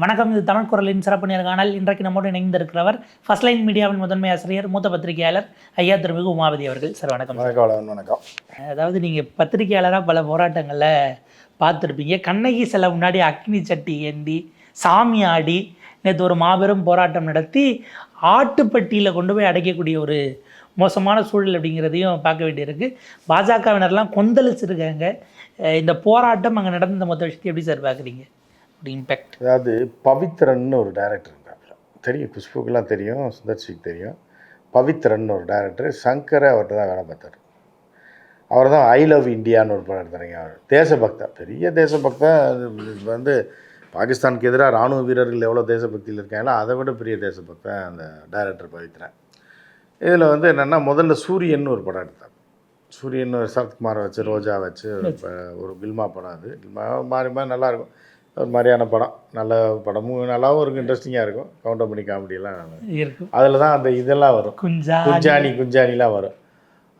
வணக்கம் இது தமிழ் குரலின் சிறப்பு நேர்காணல் இன்றைக்கு நம்மோடு இணைந்திருக்கிறவர் ஃபர்ஸ்ட் லைன் மீடியாவின் முதன்மை ஆசிரியர் மூத்த பத்திரிகையாளர் ஐயா திருமிகு உமாபதி அவர்கள். சார் வணக்கம். வணக்கம் வணக்கம் அதாவது நீங்கள் பத்திரிகையாளராக பல போராட்டங்களில் பார்த்துருப்பீங்க. கண்ணகி சில முன்னாடி அக்னி சட்டி ஏந்தி சாமி ஆடி நேற்று ஒரு மாபெரும் போராட்டம் நடத்தி ஆட்டுப்பட்டியில் கொண்டு போய் அடைக்கக்கூடிய ஒரு மோசமான சூழல் அப்படிங்கிறதையும் பார்க்க வேண்டியிருக்கு. பாஜகவினர்லாம் கொந்தளிச்சிருக்காங்க. இந்த போராட்டம் அங்கே நடந்த மொத்த விஷயத்தை எப்படி சார் பார்க்குறீங்க? ஒரு இம்பேக்ட் அதாவது பவித்ரன்னு ஒரு டைரக்டர் இருந்தாப்புல தெரியும் குஷ்புக்கெல்லாம் தெரியும் சுந்தர்சிக்கு தெரியும். பவித்ரன் ஒரு டைரக்டர் சங்கர் அவர்கிட்ட தான் வேலை பார்த்தார். அவர் தான் ஐ லவ் இந்தியான்னு ஒரு படம் எடுத்தாருங்க அவர். தேசபக்தா பெரிய தேசபக்தா. வந்து பாகிஸ்தானுக்கு எதிராக ராணுவ வீரர்கள் எவ்வளோ தேசபக்தியில் இருக்காங்களோ அதை விட பெரிய தேசபக்தா அந்த டைரக்டர் பவித்ரன். இதில் வந்து என்னென்னா முதல்ல சூரியன் ஒரு படம் எடுத்தார். சூரியன் ஒரு சரத்குமாரை வச்சு ரோஜா வச்சு ஒரு பில்மா படம் அது. பில்மா மாறி மாறி நல்லாயிருக்கும் ஒரு மாதிரியான படம். நல்ல படமும் நல்லாவும் இருக்கும் இன்ட்ரெஸ்டிங்காக இருக்கும். கவுண்டர் பண்ணி காமெடியெல்லாம் இருக்கும். அதில் தான் அந்த இதெல்லாம் வரும். குஞ்சா குஞ்சாணி குஞ்சாணிலாம் வரும்.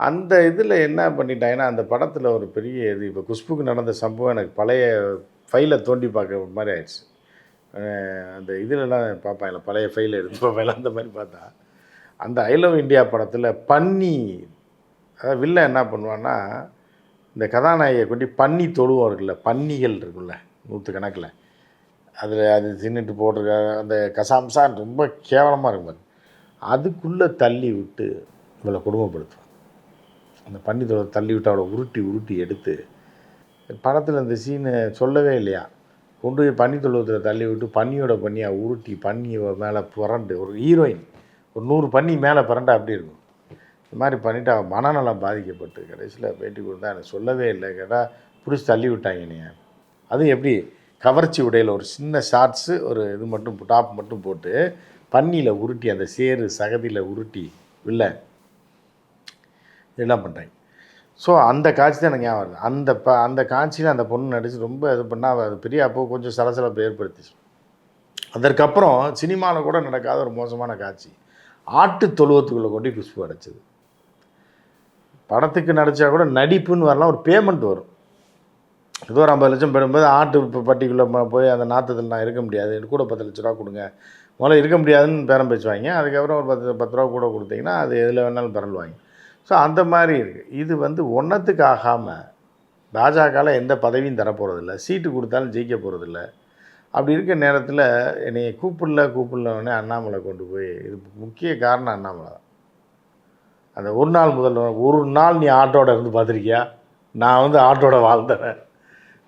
அந்த இதில் என்ன பண்ணிட்டாங்கன்னா அந்த படத்தில் ஒரு பெரிய இது இப்போ குஷ்புக்கு நடந்த சம்பவம் எனக்கு பழைய ஃபைலை தோண்டி பார்க்குற மாதிரி ஆயிடுச்சு. அந்த இதுலலாம் பார்ப்பாங்களே பழைய ஃபைலை எடுத்து பார்ப்பாங்களே அந்த மாதிரி பார்த்தா. அந்த ஐ லவ் இந்தியா படத்தில் பன்னி அதாவது வில்லன் என்ன பண்ணுவான்னா இந்த கதாநாயகியை கொண்டு பன்னி தொழுவோம் இருக்குல்ல பன்னிகள் இருக்குல்ல நூற்று கணக்கில் அதில் அது தின்னுட்டு போட்டிருக்க அந்த கசாம்சா ரொம்ப கேவலமாக இருக்கும் பாரு. அதுக்குள்ளே தள்ளி விட்டு இவளை கொடுமைப்படுத்துவான் அந்த பன்னி தள்ளி விட்டு அவளை உருட்டி உருட்டி எடுத்து படத்தில் அந்த சீனு சொல்லவே இல்லையா? கொண்டு போய் பன்னி தொழுவத்தில் தள்ளி விட்டு பன்னியோட பன்னியாக உருட்டி பன்னியை மேலே புரண்டு ஒரு ஹீரோயின் ஒரு நூறு பன்னி மேலே புரண்டா அப்படி இருக்கும். இந்த மாதிரி பண்ணிவிட்டு அவன் மனநலம் பாதிக்கப்பட்டு கடைசியில் பேட்டி கொடுத்தா எனக்கு சொல்லவே இல்லை. கேட்டால் பிடிச்சி தள்ளி விட்டாங்க நீ அதுவும் எப்படி? கவர்ச்சி உடையில் ஒரு சின்ன ஷார்ட்ஸு ஒரு இது மட்டும் டாப் மட்டும் போட்டு பன்னியில் உருட்டி அந்த சேறு சகதியில் உருட்டி இல்லை இதெல்லாம் பண்ணுறாங்க ஸோ அந்த காட்சி தான் எனக்கு ஞாபகம் வருது. அந்த ப அந்த காட்சியில் அந்த பொண்ணு நடித்து ரொம்ப இது பண்ணால் அது பெரிய அப்போ கொஞ்சம் சலசலப்பை ஏற்படுத்திச்சு. அதற்கப்புறம் சினிமாவில் கூட நடக்காத ஒரு மோசமான காட்சி. ஆட்டு தொழுவத்துக்குள்ளே கொண்டு குஷ்பு அடைச்சது. படத்துக்கு நடித்தா கூட நடிப்புன்னு வரலாம் ஒரு பேமெண்ட் வரும். ஏதோ ஒரு ஐம்பது லட்சம் பெறும்போது ஆட்டு பட்டிக்குள்ளே போய் அந்த நாற்றத்தில் நான் இருக்க முடியாது. எனக்கு கூட பத்து லட்ச ரூபா கொடுங்க. முதல்ல இருக்க முடியாதுன்னு பேரம் பேசுவாங்க. அதுக்கப்புறம் ஒரு பத்து பத்து ரூபா கூட கொடுத்தீங்கன்னா அது எதில் வேணாலும் பரல்வாங்க. ஸோ அந்த மாதிரி இருக்குது இது வந்து ஒன்றத்துக்கு ஆகாமல் பாஜகவில் எந்த பதவியும் தரப்போகிறதில்ல சீட்டு கொடுத்தாலும் ஜெயிக்க போகிறதில்ல அப்படி இருக்க நேரத்தில் என்னை கூப்பிடல கூப்பிடலன்னே அண்ணாமலை கொண்டு போய் இது முக்கிய காரணம் அண்ணாமலை தான். அந்த ஒரு நாள் முதல்ல ஒரு நாள் நீ ஆட்டோட இருந்து பார்த்துருக்கியா? நான் வந்து ஆட்டோட வாழ்ந்தேன்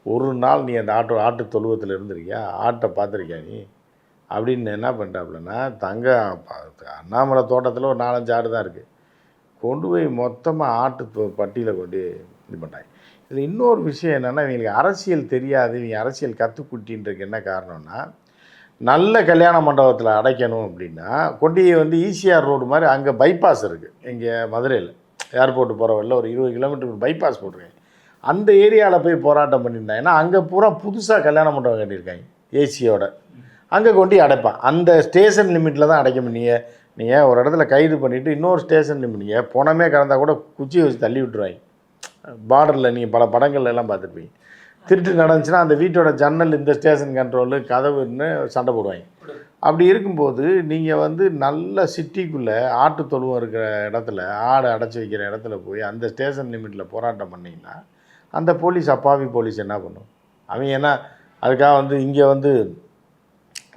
ஒரு நாள் நீ அந்த ஆட்டோ ஆட்டு தொழுவத்தில் இருந்திருக்கியா? ஆட்டை பார்த்துருக்கியா நீ? அப்படின்னு என்ன பண்ணிட்டாப்புலன்னா தங்க அண்ணாமலை தோட்டத்தில் ஒரு நாலஞ்சு ஆடு தான் இருக்குது கொண்டு போய் மொத்தமாக ஆட்டு பட்டியில் கொண்டு இது பண்ணிட்டாங்க இதில் இன்னொரு விஷயம் என்னென்னா இவங்களுக்கு அரசியல் தெரியாது இவங்க அரசியல் கற்றுக்குட்டின்றதுக்கு என்ன காரணம்னா நல்ல கல்யாண மண்டபத்தில் அடைக்கணும் அப்படின்னா கொண்டியை வந்து ஈசிஆர் ரோடு மாதிரி அங்கே பைபாஸ் இருக்குது இங்கே மதுரையில். ஏர்போர்ட்டு போகிற வழியில் ஒரு இருபது கிலோமீட்டருக்கு பைபாஸ் போட்டிருக்கேன். அந்த ஏரியாவில் போய் போராட்டம் பண்ணியிருந்தாங்க ஏன்னா அங்கே பூரா புதுசாக கல்யாண மண்டபம் கட்டியிருக்காங்க ஏசியோட. அங்கே கொண்டு அடைப்பான். அந்த ஸ்டேஷன் லிமிட்டில் தான் அடைக்க நீங்கள் நீங்கள் ஒரு இடத்துல கைது பண்ணிவிட்டு இன்னொரு ஸ்டேஷன் லிமிட் நீங்கள் புனமே கூட குச்சியை வச்சு தள்ளி விட்டுருவாங்க. பார்டரில் நீங்கள் பல படங்கள்ல எல்லாம் பார்த்துருப்பீங்க. திருட்டு நடந்துச்சுன்னா அந்த வீட்டோட ஜன்னல் இந்த ஸ்டேஷன் கண்ட்ரோலு கதவுன்னு சண்டை போடுவாங்க. அப்படி இருக்கும்போது நீங்கள் வந்து நல்ல சிட்டிக்குள்ளே ஆட்டு தொழுவம் இருக்கிற இடத்துல ஆடு அடைச்சி வைக்கிற இடத்துல போய் அந்த ஸ்டேஷன் லிமிட்டில் போராட்டம் பண்ணிங்கன்னா அந்த போலீஸ் அப்பாவி போலீஸ் என்ன பண்ணும்? அவங்க என்ன அதுக்காக வந்து இங்கே வந்து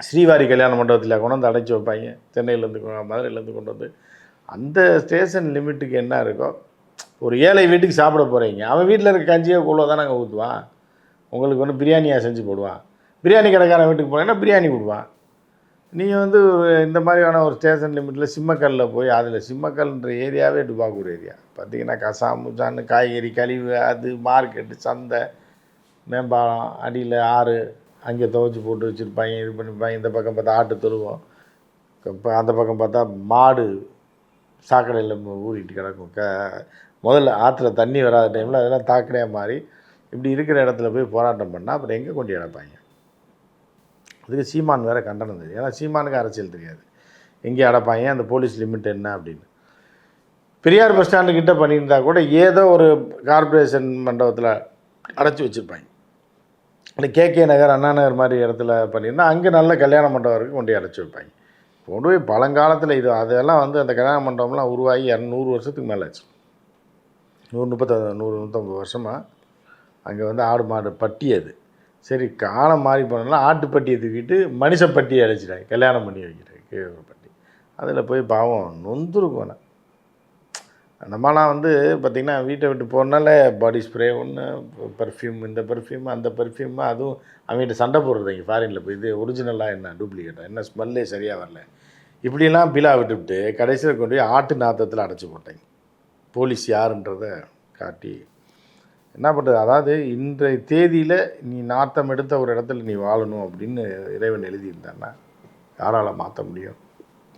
ஸ்ரீவாரி கல்யாண மண்டபத்தில் கொண்டு வந்து அடைச்சி வைப்பாங்க. சென்னையிலேருந்து மதுரையிலேருந்து கொண்டு வந்து. அந்த ஸ்டேஷன் லிமிட்டுக்கு என்ன இருக்கோ ஒரு ஏழை வீட்டுக்கு சாப்பிட போகிறீங்க அவன் வீட்டில் இருக்க கஞ்சியோ கூழோ தான் நாங்கள் ஊற்றுவான் உங்களுக்கு வந்து பிரியாணியாக செஞ்சு போடுவான். பிரியாணி கடைக்காரன் வீட்டுக்கு போனீங்கன்னா பிரியாணி கொடுப்பான். நீங்கள் வந்து ஒரு இந்த மாதிரியான ஒரு ஸ்டேஷன் லிமிட்டில் சிம்மக்கல்லில் போய் அதில் சிம்மக்கல்ன்ற ஏரியாவே டுபாக்கூர் ஏரியா பார்த்தீங்கன்னா கசா முச்சான்னு காய்கறி கழிவு அது மார்க்கெட்டு சந்தை மேம்பாலம் அடியில் ஆறு அங்கே துவைச்சி போட்டு வச்சுருப்பாங்க இது பண்ணிப்பாங்க இந்த பக்கம் பார்த்தா ஆட்டு தொழுவோம் இப்போ அந்த பக்கம் பார்த்தா மாடு சாக்கடையில் ஊறிட்டு கிடக்கும். க முதல்ல ஆற்றுல தண்ணி வராத டைமில் அதெல்லாம் தாக்கடையாக மாறி இப்படி இருக்கிற இடத்துல போய் போராட்டம் பண்ணால் அப்புறம் எங்கே கொண்டு இழப்பாங்க அதுக்கு சீமான் வேறு கண்டனம் தெரியும் ஏன்னா சீமானுக்கு அரசியல் தெரியாது. எங்கே அடைப்பாங்க அந்த போலீஸ் லிமிட் என்ன அப்படின்னு? பெரியார் பஸ் ஸ்டாண்டு கிட்ட பண்ணியிருந்தா கூட ஏதோ ஒரு கார்ப்பரேஷன் மண்டபத்தில் அடைச்சி வச்சுருப்பாங்க. இந்த கேகே நகர் அண்ணா நகர் மாதிரி இடத்துல பண்ணியிருந்தால் அங்கே நல்ல கல்யாண மண்டபம் இருக்குது கொண்டு அடைச்சி வைப்பாங்க. கொண்டு போய் பழங்காலத்தில் இது அதெல்லாம் வந்து அந்த கல்யாண மண்டபம்லாம் உருவாகி இரநூறு வருஷத்துக்கு மேலே ஆச்சு. நூறு முப்பத்த நூறு நூற்றம்பது வருஷமாக அங்கே வந்து ஆடு மாடு பட்டி அது. சரி காலம் மாறி போனாலும் ஆட்டுப்பட்டியை தூக்கிட்டு மனுஷப்பட்டியை அழைச்சிட்டாங்க. கல்யாணம் பண்ணி வைக்கிறாங்க ஒரு பட்டி அதில் போய் பாவம் நொந்துருக்கும் நான் நம்மலாம் வந்து பார்த்திங்கன்னா வீட்டை விட்டு போனால பாடி ஸ்ப்ரே ஒன்று பர்ஃப்யூம் இந்த பர்ஃப்யூம் அந்த பர்ஃப்யூம் அதுவும் அவங்ககிட்ட சண்டை போடுறது இங்கே ஃபாரினில் போய். இது ஒரிஜினலாக என்ன? டூப்ளிகேட்டாக என்ன ஸ்மெல்லே சரியாக வரல. இப்படிலாம் பிலா விட்டுவிட்டு கடைசியில் கொண்டு போய் ஆட்டு நாத்தத்தில் அடைச்சி போட்டாங்க போலீஸ் யாருன்றதை காட்டி என்ன பண்ணுறது? அதாவது இன்றைய தேதியில் நீ நாத்தம் எடுத்த ஒரு இடத்துல நீ வாழணும் அப்படின்னு இறைவன் எழுதியிருந்தான்னா யாரால் மாற்ற முடியும்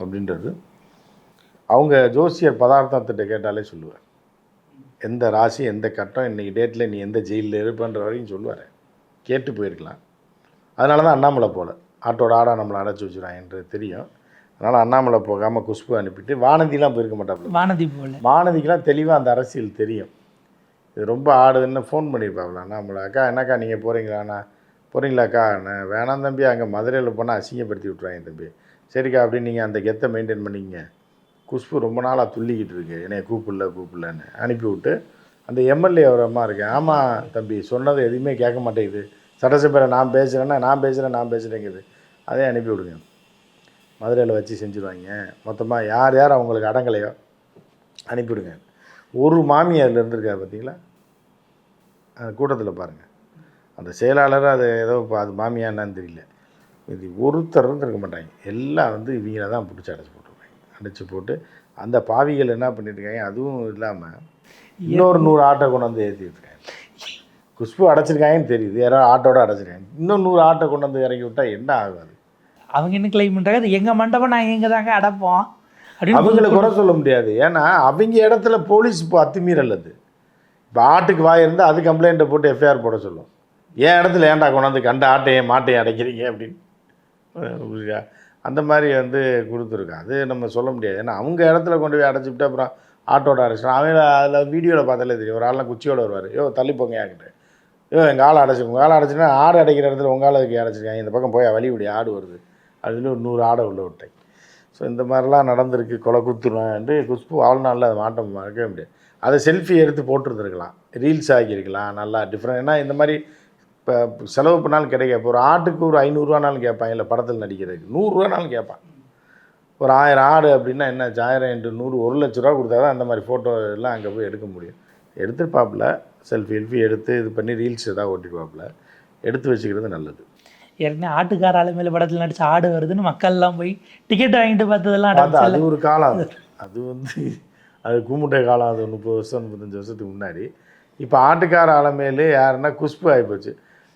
அப்படின்றது அவங்க ஜோசியர் பதார்த்தத்திட்ட கேட்டாலே சொல்லுவார். எந்த ராசி எந்த கட்டம் இன்றைக்கி டேட்டில் நீ எந்த ஜெயிலில் இருப்பன்ற வரைக்கும் சொல்லுவார். கேட்டு போயிருக்கலாம். அதனால தான் அண்ணாமலை போகல ஆட்டோட ஆடா நம்மளை அடைச்சி வச்சுருவாங்கன்றது தெரியும். அதனால் அண்ணாமலை போகாமல் குஷ்பு அனுப்பிட்டு வானதிலாம் போயிருக்க மாட்டாப்புல. வானதி போல. மாணவிக்கெலாம் தெளிவாக அந்த அரசியல் தெரியும். இது ரொம்ப ஆடுதுன்னு ஃபோன் பண்ணியிருப்பாங்களாண்ணா நம்மளை அக்கா என்னக்கா நீங்கள் போகிறீங்களாண்ணா போகிறீங்களாக்கா நான் வேணாம் தம்பி அங்கே மதுரையில் போனால் அசிங்கப்படுத்தி விட்ருவாங்க தம்பி. சரிக்கா அப்படின்னு நீங்கள் அந்த கெத்தை மெயின்டைன் பண்ணிங்க குஷ்பு ரொம்ப நாளாக துள்ளிக்கிட்டு இருக்கு. என்னைய கூப்பிடல கூப்பிடலன்னு அனுப்பிவிட்டு அந்த எம்எல்ஏ அவரம்மா இருக்கேன் ஆமாம் தம்பி சொன்னது எதுவுமே கேட்க மாட்டேங்குது. சட்டசபையில் நான் பேசுகிறேன்னா நான் பேசுகிறேன் நான் பேசுகிறேங்குது அதே அனுப்பி விடுங்க. மதுரையில் வச்சு செஞ்சுருவாங்க. மொத்தமாக யார் யார் அவங்களுக்கு அடங்கலையோ அனுப்பிவிடுங்க ஒரு மாமி அதில் இருந்திருக்கா பார்த்தீங்களா? அந்த கூட்டத்தில் பாருங்கள் அந்த செயலாளர் அது ஏதோ இப்போ அது மாமியா என்னன்னு தெரியல. இது ஒருத்தர் இருந்திருக்க மாட்டாங்க. எல்லாம் வந்து இவங்கள தான் பிடிச்சி அடைச்சி போட்டுருவாங்க. அடைச்சி போட்டு அந்த பாவிகள் என்ன பண்ணிட்டுருக்காங்க? அதுவும் இல்லாமல் இன்னொரு நூறு ஆட்டோ கொண்டு வந்து ஏற்றி விட்டுருக்காங்க குஷ்பு அடைச்சிருக்காங்கன்னு தெரியுது. யாராவது ஆட்டோட அடைச்சிருக்காங்க. இன்னும் நூறு ஆட்டோ கொண்டு வந்து இறக்கி விட்டால் என்ன ஆகாது அவங்க என்ன கிளைம் பண்ணுறாங்க அது எங்கள் மண்டபம் நாங்கள் எங்கே தாங்க அடைப்போம்? அவங்கள குறை சொல்ல முடியாது. ஏன்னா அவங்க இடத்துல போலீஸ் இப்போ அத்துமீறல் அது. இப்போ ஆட்டுக்கு வாய் இருந்தால் அது கம்ப்ளைண்ட்டை போட்டு எஃப்ஐஆர் போட சொல்லும். என் இடத்துல ஏன்டா கொண்டாந்து கண்ட ஆட்டையும் மாட்டையும் அடைக்கிறீங்க அப்படின்னு? அந்த மாதிரி வந்து கொடுத்துருக்கான் அது நம்ம சொல்ல முடியாது. ஏன்னா அவங்க இடத்துல கொண்டு போய் அடைச்சிவிட்டு அப்புறம் ஆட்டோட அடைச்சிடும் அவங்கள அதில் வீடியோவில் பார்த்தாலே தெரியும். ஒரு ஆள்லாம் குச்சியோட வருவார். யோ தள்ளி போங்க என்கிட்ட யோ எங்கள் ஆளை அடைச்சி உங்கள் ஆளை அடைச்சினா ஆடு அடைக்கிற இடத்துல உங்கள் ஆளுக்கு அடைச்சிருக்காங்க இந்த பக்கம் போய் வழி விடி. ஆடு வருது. அதில் ஒரு நூறு ஆடை உள்ள விட்டேன். ஸோ இந்த மாதிரிலாம் நடந்திருக்கு கொலை குத்துருவேன்ட்டு குஷ்பு வாழ்நாளில் அதை மாட்டம் மறக்கவே முடியாது. அதை செல்ஃபி எடுத்து போட்டிருந்துருக்கலாம். ரீல்ஸ் ஆக்கியிருக்கலாம் நல்லா டிஃப்ரெண்ட் ஏன்னா இந்த மாதிரி இப்போ செலவு பண்ணாலும் கிடைக்க இப்போ ஒரு ஆட்டுக்கு ஒரு ஐநூறுரூவானாலும் கேட்பான். இல்லை படத்தில் நடிக்கிறதுக்கு நூறுரூவானாலும் கேட்பான். ஒரு ஆயிரம் ஆடு அப்படின்னா என்ன? ஆயிரம் இன்ட்டு நூறு ஒரு லட்ச ரூபா கொடுத்தா தான் அந்த மாதிரி ஃபோட்டோ எல்லாம் அங்கே போய் எடுக்க முடியும். எடுத்துருப்பாப்புல செல்ஃபி எல்ஃபி எடுத்து இது பண்ணி ரீல்ஸ் எதாவது ஓட்டிருப்பாப்புல எடுத்து வச்சுக்கிறது நல்லது. ஏற்கனவே ஆட்டுக்கார ஆளுமையில படத்தில் நடிச்ச ஆடு வருதுன்னு மக்கள்லாம் போய் டிக்கெட் வாங்கிட்டு பார்த்ததெல்லாம் அது ஒரு காலம். அது அது வந்து அது கும்பிட்ட காலம் அது முப்பது வருஷம் முப்பத்தஞ்சு வருஷத்துக்கு முன்னாடி. இப்போ ஆட்டுக்கார ஆலமையிலே யாருன்னா குஷ்பு ஆகிப்போச்சு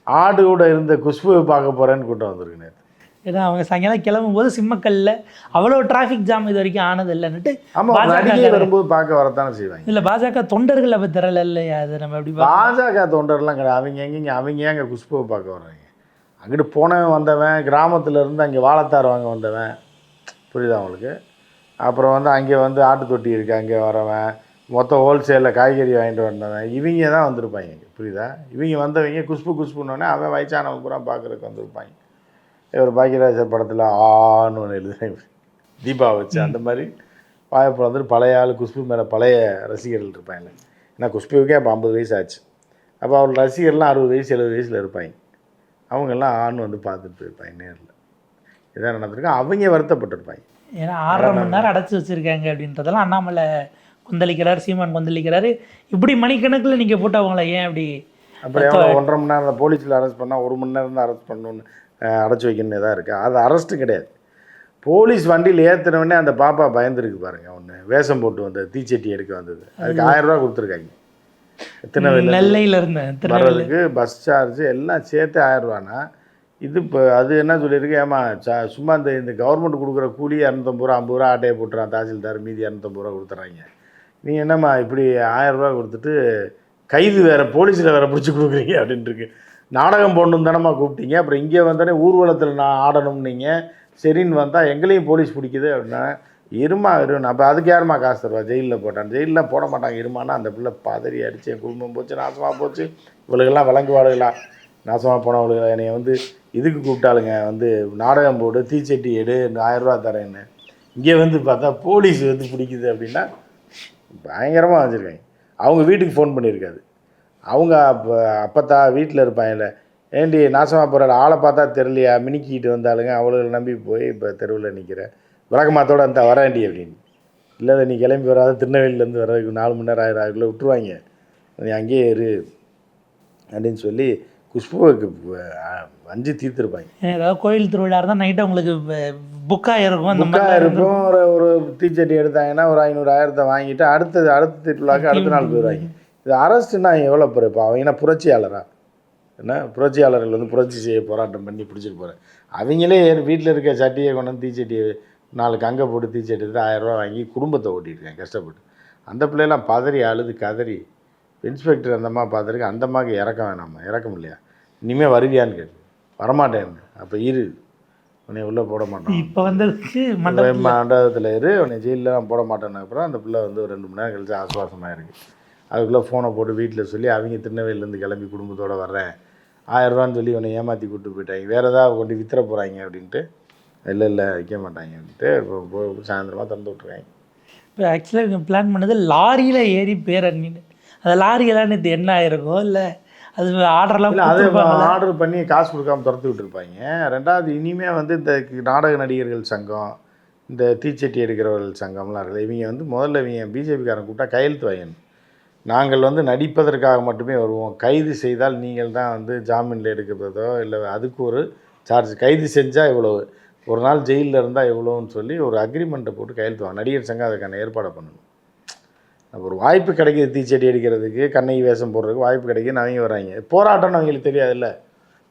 ஆடு கூட இருந்த குஷ்புவை பார்க்க போகிறேன்னு கூட்டம் வந்திருக்கு நேற்று ஏன்னா அவங்க சாயங்காலம் கிளம்பும் போது சிம்மக்கல்ல அவ்வளோ டிராஃபிக் ஜாம் இது வரைக்கும் ஆனது இல்லைன்னுட்டு வரும்போது பார்க்க வரத்தானே செய்வாங்க. இல்லை பாஜக தொண்டர்கள் அப்போ திரல இல்லையா அது நம்ம எப்படி பாஜக தொண்டர்லாம் கிடையாது. அவங்க எங்கேங்க அவங்க ஏங்க குஷ்புவை பார்க்க வர்றாங்க? அங்கிட்டு போனவன் வந்தவன் கிராமத்தில் இருந்து அங்கே வாழைத்தார் வாங்க வந்தவன். புரியுதா அவங்களுக்கு அப்புறம் வந்து அங்கே வந்து ஆட்டு தொட்டி இருக்குது அங்கே வரவன். மொத்தம் ஹோல்சேலில் காய்கறி வாங்கிட்டு வந்தவன். இவங்க தான் வந்திருப்பாங்க இங்கே புரியுதா? இவங்க வந்தவங்க குஷ்பு குஷ்புன்னொடனே அவன் வயசானவங்க பூரா பார்க்குறதுக்கு வந்திருப்பாங்க. இவர் பாக்கியராஜர் படத்தில் ஆன்னு ஒன்று எழுதுறேன் தீபா வச்சு அந்த மாதிரி வாய்ப்பு வந்துட்டு பழைய ஆள் குஷ்பு மேலே பழைய ரசிகர்கள் இருப்பாங்க. ஏன்னா குஷ்புவுக்கே அப்போ ஐம்பது வயசு ஆச்சு. அப்போ அவர் ரசிகர்லாம் அறுபது வயசு எழுபது வயசில் இருப்பாங்க. அவங்கெல்லாம் ஆண் வந்து பார்த்துட்டு போயிருப்பாங்க நேரில் இதான் நடந்திருக்கு. அவங்க வருத்தப்பட்டிருப்பாங்க. ஏன்னா ஆறரை மணி நேரம் அடைச்சி வச்சிருக்காங்க அப்படின்றதெல்லாம் அண்ணாமலை கொந்தளிக்கிறார் சீமான் கொந்தளிக்கிறாரு. இப்படி மணிக்கணக்கில் நீங்கள் போட்டு அவங்கள ஏன் அப்படி அப்புறம் எவ்வளோ ஒன்றரை மணி நேரம் போலீஸில் அரெஸ்ட் பண்ணால் ஒரு மணி நேரம் தான் அரெஸ்ட் பண்ணணும்னு அஹ், அடைச்சி வைக்கணும்னு எதாவது இருக்குது அது அரெஸ்ட்டு கிடையாது. போலீஸ் வண்டியில் ஏற்றுனவொடனே அந்த பாப்பா பயந்துருக்கு பாருங்க ஒன்று வேஷம் போட்டு வந்தது தீச்சட்டி எடுக்க வந்தது. அதுக்கு ஆயிரம் ரூபா கொடுத்துருக்காங்க. நெல்லையில் இருந்தேன். வர்றதுக்கு பஸ் சார்ஜ் எல்லாம் சேர்த்து ஆயிரம் ரூபானா இது இப்போ அது என்ன சொல்லியிருக்கு? ஏமா ச- சும்மா இந்த இந்த கவர்மெண்ட் கொடுக்குற கூலி இரநூத்தம்பது ரூபா ஐம்பது ரூபா ஆட்டையை போட்டுறான் தாசில்தார். மீதி இரநூத்தம்பது ரூபா கொடுத்துட்றாங்க நீங்கள் என்னம்மா இப்படி ஆயிரம் ரூபா கொடுத்துட்டு கைது வேறு போலீஸில் வேறு பிடிச்சி கொடுக்குறீங்க அப்படின்ட்டு இருக்கு நாடகம் போடணும் தானம்மா கூப்பிட்டீங்க. அப்புறம் இங்கே வந்தோடனே ஊர்வலத்தில் நான் ஆடணும் நீங்கள் சரின்னு வந்தால் எங்களையும் போலீஸ் பிடிக்குது அப்படின்னா இருமா இரு. அப்போ அதுக்கு யாரும்மா காசு தருவா? ஜெயிலில் போட்டான். ஜெயிலில் போட மாட்டாங்க இருமானா அந்த பிள்ளை பதறி அடிச்சு என் குடும்பம் போச்சு நாசமாக போச்சு. இவளுக்கெல்லாம் விளங்குவாளுகளா? நாசமாக போனவளுக்கு என்னை வந்து இதுக்கு கூப்பிட்டாளுங்க. வந்து நாடகம் போடு தீச்சட்டி எடு ஆயிரரூவா தரேன்னு. இங்கே வந்து பார்த்தா போலீஸ் வந்து பிடிக்குது அப்படின்னா பயங்கரமாக வச்சுருக்காங்க அவங்க வீட்டுக்கு ஃபோன் பண்ணியிருக்காது. அவங்க அப்போ அப்பத்தா வீட்டில் இருப்பாங்கல்ல. ஏண்டி நாசமாக போகிற ஆளை பார்த்தா தெரியலையா? மினிக்கிட்டு வந்தாளுங்க. அவளுகளை நம்பி போய் இப்போ தெருவில் நிற்கிறேன் விளக்கமாத்தோட அந்த வரேண்டி அப்படின்னு. இல்லை நீ கிளம்பி வராத திருநெல்வேலியிலேருந்து வர்றதுக்கு நாலு மணி நேரம் ஆயிரம். அதுக்குள்ளே விட்டுருவாங்க. நீ அங்கேயே இரு அப்படின்னு சொல்லி குஷ்புவுக்கு வஞ்சி தீர்த்துருப்பாங்க. ஏதாவது கோயில் திருவிழா இருந்தால் நைட்டு உங்களுக்கு புக்காக இருக்கும் அந்த புக்காக இருக்கும். ஒரு ஒரு தீச்சட்டி எடுத்தாங்கன்னா ஒரு ஐநூறு ஆயிரத்தை வாங்கிட்டு அடுத்தது அடுத்த திருவிழாக்கு அடுத்த நாள் போயிடுவாங்க. இது அரசுனா எவ்வளோ இப்போ அவங்க என்ன புரட்சியாளரா? என்ன? புரட்சியாளர்கள் வந்து புரட்சி செய்ய போராட்டம் பண்ணி பிடிச்சிட்டு போகிறேன் அவங்களே வீட்டில் இருக்க சட்டியை கொண்டு வந்து தீச்சட்டியை நாலு கங்கை போட்டு தீச்சட்டி எடுத்து ஆயிரரூவா வாங்கி குடும்பத்தை ஓட்டியிருக்கேன் கஷ்டப்பட்டு. அந்த பிள்ளைலாம் பதறி அழுது கதறி இன்ஸ்பெக்டர் அந்தம்மா பார்த்துருக்கு அந்தம்மாவுக்கு இறக்க வேணாமா இறக்கம் இல்லையா இனிமேல் வருவியான்னு கேட்டு. வரமாட்டேன்னு. அப்போ இரு உன்னை உள்ளே போட மாட்டோம். இப்போ வந்ததுக்கு மண்டபத்தில். இரு உன்னை ஜெயிலில் நான் போட மாட்டேன்னு அப்புறம் அந்த பிள்ளை வந்து ஒரு ரெண்டு மணி நேரம் கழிச்சு ஆசுவாசமாக இருக்குது அதுக்குள்ளே ஃபோனை போட்டு வீட்டில் சொல்லி அவங்க திருநெல்வேலியிலேருந்து கிளம்பி குடும்பத்தோடு வர்றேன். ஆயிரரூவான்னு சொல்லி உன்னை ஏமாற்றி கூப்பிட்டு போயிட்டாங்க. வேறு ஏதாவது கொண்டு வித்துற போகிறாங்க அப்படின்ட்டு இல்லை இல்லை விற்க மாட்டாங்க அப்படின்ட்டு இப்போ சாயந்தரமாக திறந்து விட்ருக்காங்க இப்போ ஆக்சுவலாக இவங்க பிளான் பண்ணது லாரியில் ஏறி பேரணின்னு. அந்த லாரியெல்லாம் நேற்று என்ன ஆயிருக்கும் இல்லை அது ஆர்டர்லாம் அது? ஆர்டர் பண்ணி காசு கொடுக்காம துரத்து விட்டுருப்பாங்க. ரெண்டாவது இனிமே வந்து இந்த நாடக நடிகர்கள் சங்கம் இந்த தீச்சட்டி எடுக்கிறவர்கள் சங்கம்லாம் இருக்குது இவங்க வந்து முதல்ல இவங்க பிஜேபிக்காரன் கூப்பிட்டா கையெழுத்து வாங்கணும் நாங்கள் வந்து நடிப்பதற்காக மட்டுமே வருவோம். கைது செய்தால் நீங்கள் தான் வந்து ஜாமீனில் எடுக்கிறதோ இல்லை அதுக்கு ஒரு சார்ஜ் கைது செஞ்சால் இவ்வளோ ஒரு நாள் ஜெயிலில் இருந்தால் எவ்வளோன்னு சொல்லி ஒரு அக்ரிமெண்ட்டை போட்டு கையெழுத்து வாங்க. நடிகர் சங்கம் அதுக்கான ஏற்பாடை பண்ணணும். அப்ப ஒரு வாய்ப்பு கிடைக்குது தீச்செடி அடிக்கிறதுக்கு கண்ணகி வேஷம் போடுறதுக்கு வாய்ப்பு கிடைக்குதுன்னு அவங்க வராங்க. போராட்டம்னு அவங்களுக்கு தெரியாதுல்ல.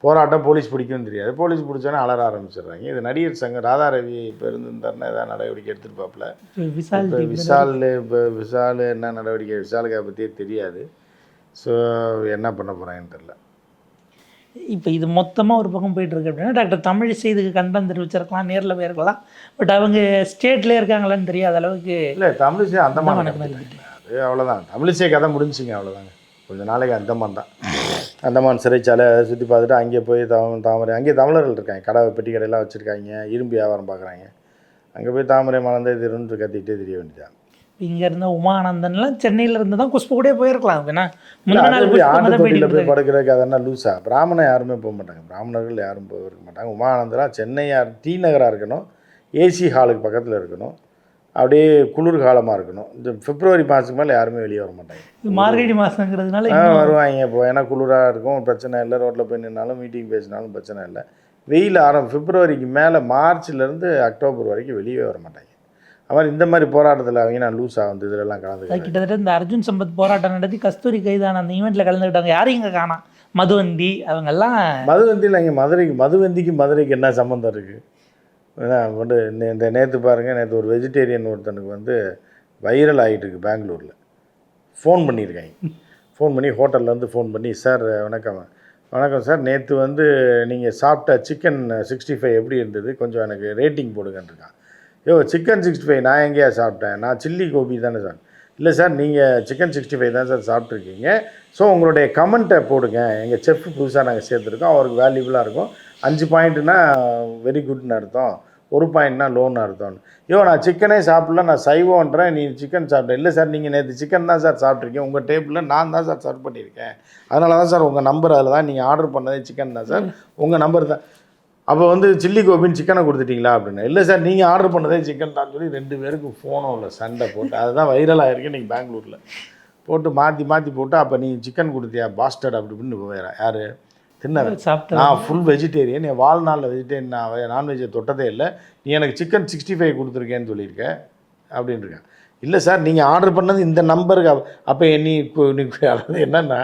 போராட்டம் போலீஸ் பிடிக்கும்னு தெரியாது. போலீஸ் பிடிச்சோன்னே அலற ஆரம்பிச்சிடுறாங்க. இது நடிகர் சங்கம் ராதா ரவி இப்போ இருந்திருந்தாருன்னா ஏதாவது நடவடிக்கை எடுத்துருப்பாப்புல இப்போ விசால் இப்போ team விஷால் இப்போ விஷால் என்ன நடவடிக்கை விஷாலுக்கு அதை பற்றியே தெரியாது. ஸோ என்ன பண்ண போகிறாங்கன்னு தெரில இப்போ இது மொத்தமாக ஒரு பக்கம் போயிட்டு இருக்கு அப்படின்னா டாக்டர் தமிழிசை இதுக்கு கண்டனம் தெரிவிச்சிருக்கலாம் நேரில் போயிருக்கலாம் பட் அவங்க ஸ்டேட்லேயே இருக்காங்களான்னு தெரியாத அளவுக்கு இல்லை தமிழிசை தான் கடத்திட்டாங்க. அது அவ்வளோதான் தமிழிசை கதை முடிஞ்சுங்க அவ்வளோதாங்க கொஞ்ச நாளைக்கு அந்தமான் தான். அந்தமான் சிறைச்சாலை சுற்றி பார்த்துட்டு அங்கே போய் தாம தாமரை அங்கே தமிழர்கள் இருக்காங்க. கடை பெட்டி கடையெல்லாம் வச்சுருக்காங்க. இரும்பு வியாபாரம் பார்க்குறாங்க. அங்கே போய் தாமரை மலர்ந்து இருந்து கத்திக்கிட்டே தெரிய வேண்டியதான் இங்கே இருந்த உமானந்தன்லாம் சென்னையில் இருந்து தான் குஷ்பு கூட போயிருக்கலாம். ஏன்னா முந்தின நாள் போய். படுக்கிறதுக்கு அதெல்லாம் லூஸா பிராமணன் யாருமே போக மாட்டாங்க. பிராமணர்கள் யாரும் போக இருக்க மாட்டாங்க. உமானந்தலாம் சென்னையாக டி நகராக இருக்கணும் ஏசி ஹாலுக்கு பக்கத்தில் இருக்கணும் அப்படியே குளிர் காலமாக இருக்கணும். இந்த பிப்ரவரி மாதத்துக்கு மேலே யாருமே வெளியே வர மாட்டாங்க. மார்கழி மாதங்கிறதுனால வருவாங்க இப்போ. ஏன்னா குளிராக இருக்கும் பிரச்சனை இல்லை. ரோட்டில் போய் நின்னாலும் மீட்டிங் பேசினாலும் பிரச்சனை இல்லை. வெயில் ஆரம் பிப்ரவரிக்கு மேலே மார்ச்லேருந்து அக்டோபர் வரைக்கும் வெளியே வர மாட்டாங்க. அது மாதிரி இந்த மாதிரி போராட்டத்தில் அவங்க நான் லூஸாக வந்து இதிலெல்லாம் கலந்துக்கிறேன் கிட்டத்தட்ட இந்த அர்ஜுன் சம்பத் போராட்டம் நடத்தி கஸ்தூரி கைதான அந்த ஈவெண்ட்டில் கலந்துக்கிட்டாங்க யாரும் இங்கே காணாம் மதுவந்தி அவங்கெல்லாம் மதுவந்தியில் இங்கே மதுரைக்கு மதுவந்திக்கு மதுரைக்கு என்ன சம்மந்தம் இருக்குது ஏன்னா வந்து இந்த நேற்று பாருங்கள் நேற்று ஒரு வெஜிடேரியன் ஒருத்தனுக்கு வந்து வைரல் ஆகிட்டு இருக்கு பெங்களூரில். ஃபோன் பண்ணியிருக்காங்க ஃபோன் பண்ணி ஹோட்டல்லேருந்து ஃபோன் பண்ணி சார் வணக்கம். வணக்கம் சார். நேற்று வந்து நீங்கள் சாப்பிட்ட சிக்கன் சிக்ஸ்டி ஃபைவ் எப்படி இருந்தது? கொஞ்சம் எனக்கு ரேட்டிங் போடுங்கன்னு இருக்கான் யோ சிக்கன் சிக்ஸ்டி ஃபைவ் நான் எங்கேயா சாப்பிட்டேன்? நான் சில்லி கோபி தானே சார் இல்லை சார் நீங்கள் சிக்கன் சிக்ஸ்டி ஃபைவ் தான் சார் சாப்பிட்ருக்கீங்க ஸோ உங்களுடைய கமெண்ட்டை போடுங்க. எங்கள் செஃப் புதுசாக நாங்கள் சேர்த்துருக்கோம். அவருக்கு வேல்யூபுளாக இருக்கும். அஞ்சு பாயிண்ட்னா வெரி குட்னு அர்த்தம். ஒரு பாயிண்ட்னா லோன் அர்த்தம்னு ஐயோ நான் சிக்கனே சாப்பிடல நான் சைவம்ன்றேன் நீ சிக்கன் சாப்பிட்டேன் இல்லை சார் நீங்கள் நேற்று சிக்கன் தான் சார் சாப்பிட்ருக்கீங்க உங்கள் டேபிளில் நான் தான் சார் சர்வ் பண்ணியிருக்கேன். அதனால தான் சார் உங்கள் நம்பர் அதில் தான் நீங்கள் ஆர்டர் பண்ணதே சிக்கன் தான் சார். உங்கள் நம்பர் தான். அப்போ வந்து சில்லி கோபின்னு சிக்கனை கொடுத்துட்டீங்களா அப்படின்னு. இல்லை சார் நீங்கள் ஆர்டர் பண்ணதே சிக்கன் தான் சொல்லி ரெண்டு பேருக்கு ஃபோனும் இல்லை சண்டை போட்டு. அதுதான் வைரல் ஆகிருக்கு நீங்கள் பெங்களூரில். போட்டு மாற்றி மாற்றி போட்டு அப்போ நீ சிக்கன் கொடுத்தியா பாஸ்டர்ட் அப்படி இப்படின்னு வேறு யார்? தின்னவன் நான் ஃபுல் வெஜிடேரியன் என் வாழ்நாளில் வெஜிடேரியன் நான் நான்வெஜ்ஜை தொட்டதே இல்லை. நீ எனக்கு சிக்கன் சிக்ஸ்டி ஃபைவ் கொடுத்துருக்கேன்னு சொல்லியிருக்க அப்படின்னு இருக்கேன். இல்லை சார் நீங்கள் ஆர்டர் பண்ணது இந்த நம்பருக்கு அப்போ நீ என்னென்னா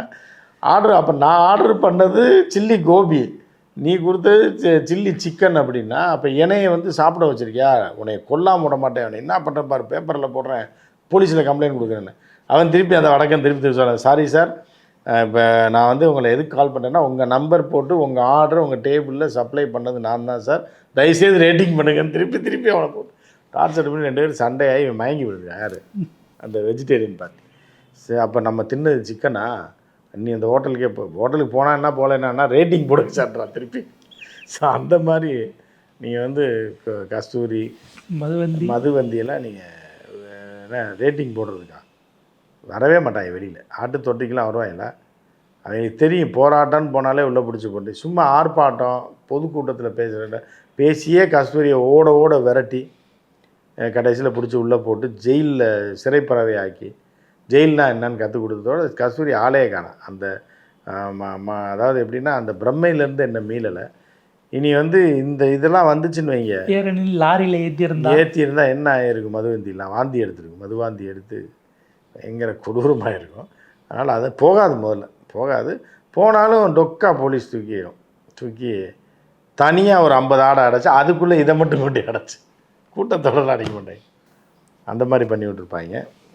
ஆர்டர் அப்போ நான் ஆர்டர் பண்ணது சில்லி கோபி. நீ கொடுத்தது சில்லி சிக்கன் அப்படின்னா அப்போ இணையை வந்து சாப்பிட வச்சிருக்கியா? உன்னை கொல்லாம விட மாட்டேன். அவனை என்ன பண்ணுறேன் பாரு பேப்பரில் போடுறேன் போலீஸில் கம்ப்ளைண்ட் கொடுக்குறேன்னு. அவன் திருப்பி அந்த வடக்கம் திருப்பி திருப்பி சொல்ல சாரி சார் இப்போ நான் வந்து உங்களை எதுக்கு கால் பண்ணேன்னா உங்கள் நம்பர் போட்டு உங்கள் ஆர்டர் உங்கள் டேபிளில் சப்ளை பண்ணது நான் தான் சார் தயவுசெய்து ரேட்டிங் பண்ணுங்கன்னு திருப்பி திருப்பி அவனை போட்டு டார்ச்சர் பண்ணி ரெண்டு பேரும் சண்டையாகி இவன் மயங்கி விடுது யார்? அந்த வெஜிடேரியன் பார்ட்டி சரி அப்போ நம்ம தின்னது சிக்கனா நீ அந்த ஹோட்டலுக்கே போ ஹோட்டலுக்கு போனால் என்ன போகல என்னன்னா ரேட்டிங் போட சாட்டுறான் திருப்பி. ஸோ அந்த மாதிரி நீங்கள் வந்து கஸ்தூரி மதுவந்தி. மதுவந்தியெல்லாம் நீங்கள் என்ன ரேட்டிங் போடுறதுக்கா? வரவே மாட்டாங்க வெளியில். ஆட்டு தொட்டிக்கெலாம் வருவாங்கல்ல அவங்களுக்கு தெரியும் போராட்டம்னு போனாலே உள்ளே பிடிச்சி போட்டு. சும்மா ஆர்ப்பாட்டம் பொதுக்கூட்டத்தில் பேசுகிற பேசியே கஸ்தூரியை ஓட ஓட விரட்டி கடைசியில் பிடிச்சி உள்ளே போட்டு ஜெயிலில் சிறைப்பறவை ஆக்கி ஜெயில்னா என்னன்னு கற்றுக் கொடுத்ததோட கஸ்தூரி ஆளே காணோம். அந்த ஆஹ், ம- ம- அதாவது எப்படின்னா அந்த பிரம்மையிலேருந்து என்ன மீளலை. இனி வந்து இந்த இதெல்லாம் வந்துச்சுன்னு வைங்க. பேரணியில் லாரியில் ஏற்றியிருந்தா ஏற்றி இருந்தால் என்ன ஆகிருக்கும் மதுவந்திலாம் வாந்தி எடுத்துருக்கு மதுவாந்தி எடுத்து பயங்கர கொடூரமாக இருக்கும். அதனால் அது போகாது முதல்ல. போகாது. போனாலும் டொக்கா போலீஸ் தூக்கிடும் தூக்கி தனியாக ஒரு ஐம்பது ஆடை அடைச்சி அதுக்குள்ளே இதை மட்டும் கொண்டு அடைச்சி. கூட்டத்தொடரில் அடைக்க மாட்டாங்க அந்த மாதிரி பண்ணி விட்ருப்பாங்க இந்த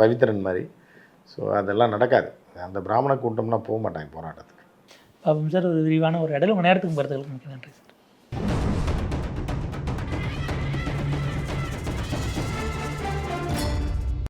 பவித்ரன் மாதிரி. ஸோ அதெல்லாம் நடக்காது. அந்த பிராமண கூட்டம்லாம் போக மாட்டாங்க போராட்டத்துக்கு. பாப்போம் சார் ஒரு விரிவான ஒரு இடையில உங்கள் நேரத்துக்கு போகிறதுக்கு நன்றி